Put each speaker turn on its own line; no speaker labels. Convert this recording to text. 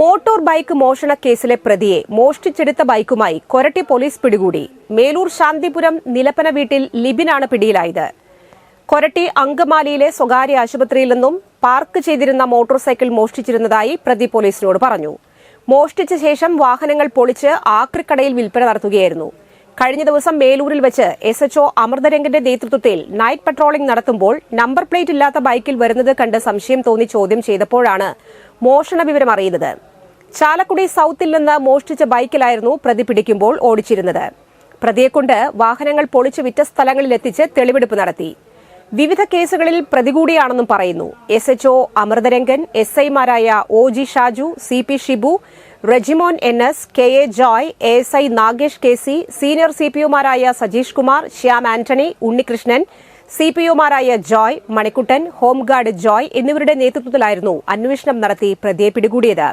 Motor bike മോഷണ കേസിലെ പ്രതിയെ മോഷ്ടിച്ചെടുത്ത ബൈക്കുമായി കൊരട്ടി പോലീസ് പിടികൂടി. മേലൂർ ശാന്തിപുരം നിലപ്പന വീട്ടിൽ ലിബിനാണ് പിടിയിലായത്. കൊരട്ടി അങ്കമാലിയിലെ സ്വകാര്യ ആശുപത്രിയിൽ നിന്നും പാർക്ക് ചെയ്തിരുന്ന മോട്ടോർ സൈക്കിൾ മോഷ്ടിച്ചിരുന്നതായി പ്രതി പോലീസിനോട് പറഞ്ഞു. മോഷ്ടിച്ച ശേഷം വാഹനങ്ങൾ പൊളിച്ച് ആക്രിക്കടയിൽ വിൽപ്പന നടത്തുകയായിരുന്നു. കഴിഞ്ഞ ദിവസം മേലൂരിൽ വെച്ച് എസ് എച്ച്ഒ അമൃതരംഗന്റെ നേതൃത്വത്തിൽ നൈറ്റ് പട്രോളിംഗ് നടത്തുമ്പോൾ നമ്പർ പ്ലേറ്റ് ഇല്ലാത്ത ബൈക്കിൽ വരുന്നത് കണ്ട് സംശയം തോന്നി ചോദ്യം ചെയ്തപ്പോഴാണ് മോഷണ വിവരം അറിയുന്നത്. ചാലക്കുടി സൌത്തിൽ നിന്ന് മോഷ്ടിച്ച ബൈക്കിലായിരുന്നു പ്രതി പിടിക്കുമ്പോൾ ഓടിച്ചിരുന്നത്. പ്രതിയെക്കൊണ്ട് വാഹനങ്ങൾ പൊളിച്ചു വിറ്റ സ്ഥലങ്ങളിലെത്തിച്ച് തെളിവെടുപ്പ് നടത്തി. വിവിധ കേസുകളിൽ പ്രതികൂടിയാണെന്നും പറയുന്നു. S H O Amritharangan S ഐമാരായ O G Shaju C P Shibu Rejimon N S K A Joy A S I Nagesh K C senior C P ഒമാരായ Sajeesh Kumar Shyam Antony Unnikrishnan C P ഒമാരായ ജോയ് മണിക്കുട്ടൻ ഹോംഗാർഡ് ജോയ് എന്നിവരുടെ നേതൃത്വത്തിലായിരുന്നു അന്വേഷണം നടത്തി പ്രതിയെ പിടികൂടിയത്.